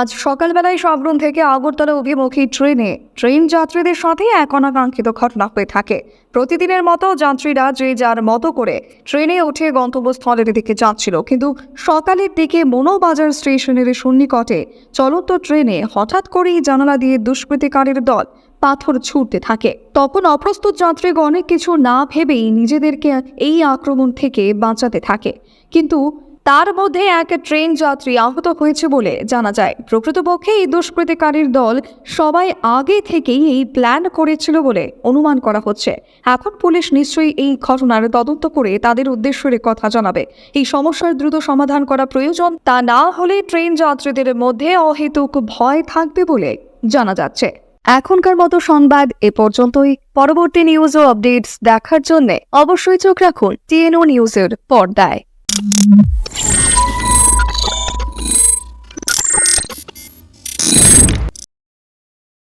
আজ সকালবেলায় সাবরুম থেকে আগরতলা অভিমুখী ট্রেনে ট্রেন যাত্রীদের সাথে এক অনাকাঙ্ক্ষিত ঘটনা হয়ে থাকে। প্রতিদিনের মতো যাত্রীরা যে যার মতো করে ট্রেনে উঠে গন্তব্যস্থলের দিকে যাচ্ছিল, কিন্তু সকালের দিকে মনোবাজার স্টেশনের সন্নিকটে চলন্ত ট্রেনে হঠাৎ করেই জানালা দিয়ে দুষ্কৃতিকারীর দল পাথর ছুটতে থাকে। তখন অপ্রস্তুত যাত্রীগণ অনেক কিছু না ভেবেই নিজেদেরকে এই আক্রমণ থেকে বাঁচাতে থাকে। কিন্তু তার মধ্যে এক ট্রেন যাত্রী আহত হয়েছে বলে জানা যায়। প্রকৃতপক্ষে এই দুষ্কৃতিকারীর দল সবাই আগে থেকেই এই প্ল্যান করেছিল বলে অনুমান করা হচ্ছে। এখন পুলিশ নিশ্চয়ই এই ঘটনার তদন্ত করে তাদের উদ্দেশ্যের কথা জানাবে। এই সমস্যার দ্রুত সমাধান করা প্রয়োজন, তা না হলে ট্রেন যাত্রীদের মধ্যে অহেতুক ভয় থাকবে বলে জানা যাচ্ছে। এখনকার মতো সংবাদ এ পর্যন্তই। পরবর্তী নিউজ ও আপডেটস দেখার জন্য অবশ্যই চোখ রাখুন টিএনও নিউজের পর্দায়।